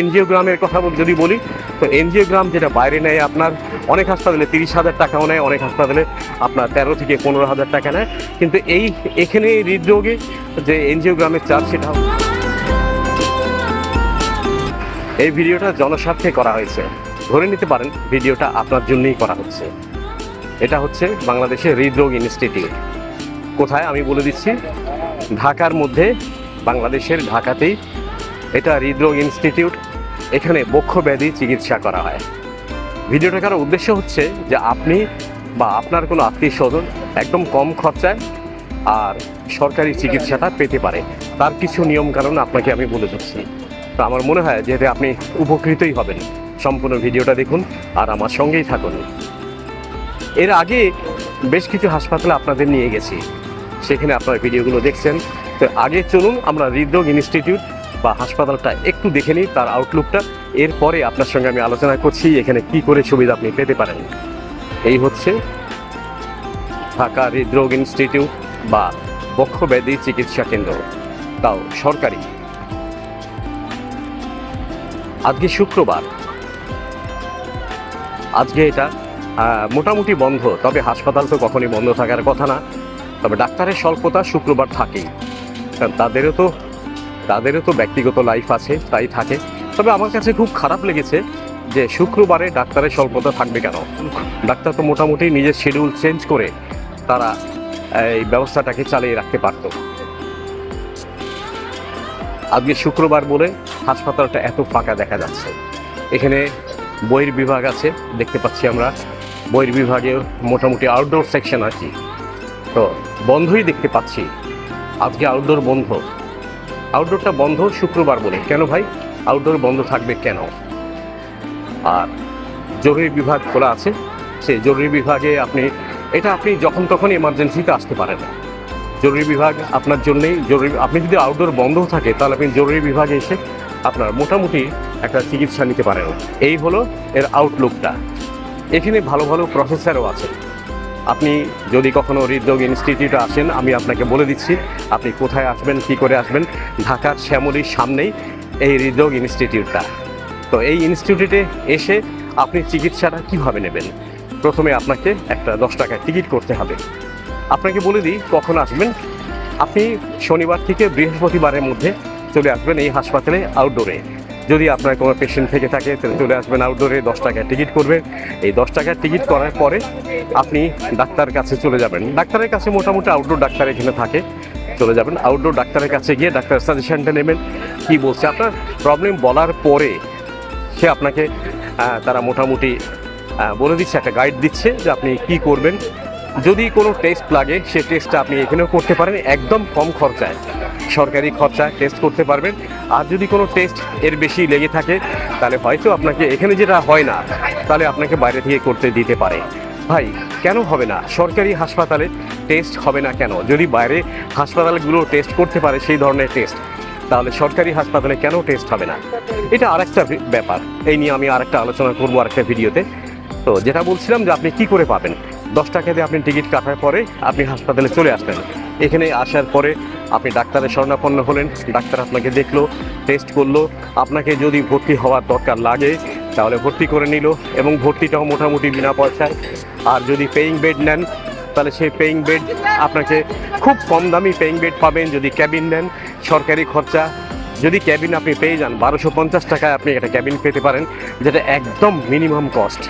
এনজিওগ্রামের কথা যদি বলি, তো এনজিওগ্রাম যেটা বাইরে নেয় আপনার, অনেক হাসপাতালে তিরিশ হাজার টাকাও নেয়, অনেক হাসপাতালে আপনার তেরো থেকে পনেরো হাজার টাকা নেয়। কিন্তু এই, এখানে হৃদরোগে যে এনজিওগ্রামের চার্জ সেটা এই ভিডিওটা জনস্বার্থে করা হয়েছে। ধরে নিতে পারেন, ভিডিওটা আপনার জন্যই করা হচ্ছে। এটা হচ্ছে বাংলাদেশের হৃদরোগ ইনস্টিটিউট। কোথায়? আমি বলে দিচ্ছি, ঢাকার মধ্যে, বাংলাদেশের ঢাকাতেই এটা হৃদরোগ ইনস্টিটিউট। এখানে ব্যাধি চিকিৎসা করা হয়। ভিডিওটা করার উদ্দেশ্য হচ্ছে যে আপনি বা আপনার কোনো আত্মীয় স্বজন একদম কম খরচায় আর সরকারি চিকিৎসাটা পেতে পারে। তার কিছু নিয়ম কারণ আপনাকে আমি বলে দিচ্ছি। তো আমার মনে হয় যেহেতু আপনি উপকৃতই হবেন, সম্পূর্ণ ভিডিওটা দেখুন আর আমার সঙ্গেই থাকুন। এর আগে বেশ কিছু হাসপাতালে আপনাদের নিয়ে গেছি। সেখানে আপনার ভিডিওগুলো দেখছেন। তো আগে চলুন আমরা হৃদরোগ ইনস্টিটিউট বা হাসপাতালটা একটু দেখে নিই তার আউটলুকটা এরপরে আপনার সঙ্গে আমি আলোচনা করছি এখানে কি করে সুবিধা আপনি পেতে পারেন। এই হচ্ছে ঢাকা হৃদরোগ ইনস্টিটিউট বা বক্ষব্যাধি চিকিৎসা কেন্দ্র, তাও সরকারি। আজকে শুক্রবার। আজকে এটা মোটামুটি বন্ধ, তবে হাসপাতাল তো কখনই বন্ধ থাকার কথা না। তবে ডাক্তারের স্বল্পতা শুক্রবার থাকেই। কারণ তাদেরও তো তাদেরও তো ব্যক্তিগত লাইফ আছে, তাই থাকে। তবে আমার কাছে খুব খারাপ লেগেছে যে শুক্রবারে ডাক্তারের স্বল্পতা থাকবে কেন? ডাক্তার তো মোটামুটি নিজের শিডিউল চেঞ্জ করে তারা, এই ব্যবস্থাটাকে চালিয়ে রাখতে পারতো। আজকে শুক্রবার বলে হাসপাতালটা এত ফাঁকা দেখা যাচ্ছে। এখানে বইয়ের বিভাগ আছে, দেখতে পাচ্ছি আমরা। বইয়ের বিভাগে মোটামুটি আউটডোর সেকশন কি তো বন্ধই দেখতে পাচ্ছি। আজকে আউটডোর বন্ধ। আউটডোরটা বন্ধ শুক্রবার বলে। কেন ভাই? আউটডোর বন্ধ থাকবে কেন? আর জরুরি বিভাগ খোলা আছে। সেই জরুরি বিভাগে আপনি, এটা আপনি যখন তখন এমার্জেন্সিতে আসতে পারেন। জরুরি বিভাগ আপনার জন্যেই জরুরি, আপনি যদি আউটডোর বন্ধ থাকে, তাহলে আপনি জরুরি বিভাগে এসে আপনার মোটামুটি একটা চিকিৎসা নিতে পারেন। এই হলো এর আউটলুকটা এখানে ভালো ভালো প্রফেসরও আছে। আপনি যদি কখনো হৃদরোগ ইনস্টিটিউটে আসেন, আমি আপনাকে বলে দিচ্ছি, আপনি কোথায় আসবেন, কি করে আসবেন, ঢাকার শ্যামলির সামনেই এই হৃদরোগ ইনস্টিটিউটটা তো এই ইনস্টিটিউটে এসে আপনি চিকিৎসাটা কীভাবে নেবেন? প্রথমে আপনাকে একটা দশ টাকার টিকিট করতে হবে। আপনাকে বলে দিই, কখন আসবেন? আপনি শনিবার থেকে বৃহস্পতিবারের মধ্যে চলে আসবেন এই হাসপাতালে আউটডোরে যদি আপনার কোনো পেশেন্ট থেকে থাকে, তাহলে চলে আসবেন আউটডোরে, দশ টাকার টিকিট করবেন এই দশ টাকার টিকিট করার পরে আপনি ডাক্তার কাছে চলে যাবেন। ডাক্তারের কাছে মোটামুটি আউটডোর ডাক্তার এখানে থাকে। চলে যাবেন। আউটডোর ডাক্তারের কাছে গিয়ে ডাক্তার সাজেশনটা নেবেন। কি বলছে? আপনার প্রবলেম বলার পরে সে আপনাকে তারা মোটামুটি বলে দিচ্ছে, একটা গাইড দিচ্ছে যে আপনি কি করবেন। যদি কোনো টেস্ট লাগে, সে টেস্টটা আপনি এখানেও করতে পারেন, একদম কম খরচায়। সরকারি খরচায় টেস্ট করতে পারবেন। আর যদি কোনো টেস্ট এর বেশি লেগে থাকে, তাহলে হয়তো আপনাকে এখানে যেটা হয় না, তাহলে আপনাকে বাইরে থেকে করতে দিতে পারে। ভাই, কেন হবে না? সরকারি হাসপাতালে টেস্ট হবে না কেন? যদি বাইরে হাসপাতালগুলো টেস্ট করতে পারে সেই ধরনের টেস্ট তাহলে সরকারি হাসপাতালে কেন টেস্ট হবে না? এটা আরেকটা বি- ব্যাপার। এই নিয়ে আমি আরেকটা আলোচনা করব আরেকটা ভিডিওতে। তো যেটা বলছিলাম যে আপনি কি করে পাবেন? দশ টাকা দিয়ে আপনি টিকিট কাটার পরে আপনি হাসপাতালে চলে আসবেন এখানে আসার পরে আপনি ডাক্তারের শরণাপন্ন হলেন, ডাক্তার আপনাকে দেখল টেস্ট করল। আপনাকে যদি ভর্তি হওয়ার দরকার লাগে, তাহলে ভর্তি করে নিল এবং ভর্তিটাও মোটামুটি বিনা পয়সায়। আর যদি পেইং বেড নেন, তাহলে সেই পেইং বেড আপনাকে খুব কম দামি পেইং বেড পাবেন যদি ক্যাবিন নেন, সরকারি খরচা। যদি ক্যাবিন আপনি পেয়ে যান, বারোশো পঞ্চাশ টাকায় আপনি একটা ক্যাবিন পেতে পারেন, যেটা একদম মিনিমাম কস্ট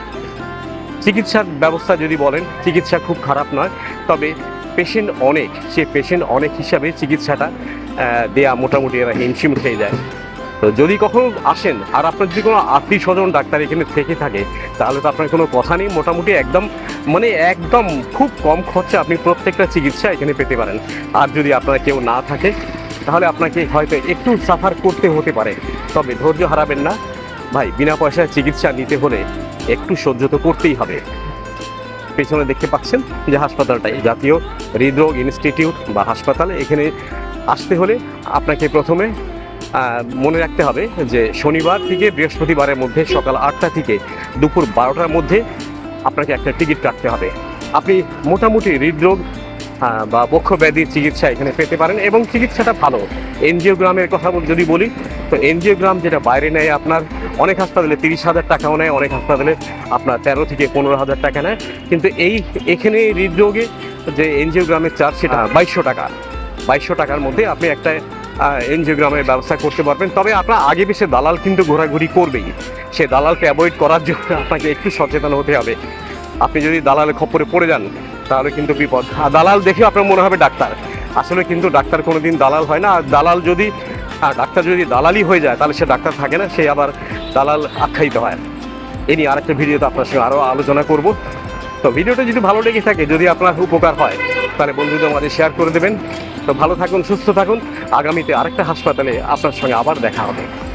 চিকিৎসার ব্যবস্থা যদি বলেন, চিকিৎসা খুব খারাপ নয়, তবে পেশেন্ট অনেক, সে পেশেন্ট অনেক হিসাবে চিকিৎসাটা দেয়া মোটামুটি এরা হিমশিম খেয়ে যায়। তো যদি কখনো আসেন, আর আপনার যদি কোনো আত্মীয় স্বজন ডাক্তার এখানে থেকে থাকে, তাহলে তো আপনার কোনো কথা নেই, মোটামুটি একদম মানে একদম খুব কম খরচে আপনি প্রত্যেকটা চিকিৎসা এখানে পেতে পারেন। আর যদি আপনার কেউ না থাকে, তাহলে আপনাকে হয়তো একটু সাফার করতে হতে পারে। তবে ধৈর্য হারাবেন না। ভাই, বিনা পয়সায় চিকিৎসা নিতে হলে একটু সহ্য তো করতেই হবে। পেছনে দেখতে পাচ্ছেন যে হাসপাতালটাই জাতীয় হৃদরোগ ইনস্টিটিউট বা হাসপাতাল। এখানে আসতে হলে আপনাকে প্রথমে মনে রাখতে হবে যে শনিবার থেকে বৃহস্পতিবারের মধ্যে সকাল আটটা থেকে দুপুর বারোটার মধ্যে আপনাকে একটা টিকিট কাটতে হবে। আপনি মোটামুটি হৃদরোগ বা বক্ষ ব্যাধির চিকিৎসা এখানে পেতে পারেন এবং চিকিৎসাটা ভালো। এনজিওগ্রামের কথা যদি বলি তো এনজিওগ্রাম যেটা বাইরে নেয় আপনার অনেক হাসপাতালে তিরিশ হাজার টাকাও নেয় অনেক হাসপাতালে আপনার তেরো থেকে পনেরো হাজার টাকা নেয়। কিন্তু এই এখানে হৃদরোগে যে এনজিওগ্রামের চার্জ সেটা বাইশশো টাকা। বাইশশো টাকার মধ্যে আপনি একটা এনজিওগ্রামের ব্যবস্থা করতে পারবেন। তবে আপনার আগে পিছিয়ে দালাল কিন্তু ঘোরাঘুরি করবেই। সে দালালকে অ্যাভয়েড করার জন্য আপনাকে একটু সচেতন হতে হবে। আপনি যদি দালালের খপ্পরে পড়ে যান তাহলে কিন্তু বিপদ। আর দালাল দেখে আপনার মনে হবে ডাক্তার। আসলে কিন্তু ডাক্তার কোনোদিন দালাল হয় না। আর দালাল যদি আর ডাক্তার যদি দালালি হয়ে যায়, তাহলে সে ডাক্তার থাকে না, সে আবার দালাল আখ্যায়িত হয়। এ নিয়ে আরেকটা ভিডিওতে আপনার সঙ্গে আরও আলোচনা করব। তো ভিডিওটা যদি ভালো লেগে থাকে, যদি আপনার উপকার হয়, তাহলে বন্ধুদের মাঝে শেয়ার করে দেবেন। তো ভালো থাকুন, সুস্থ থাকুন। আগামীতে আরেকটা হাসপাতালে আপনার সঙ্গে আবার দেখা হবে।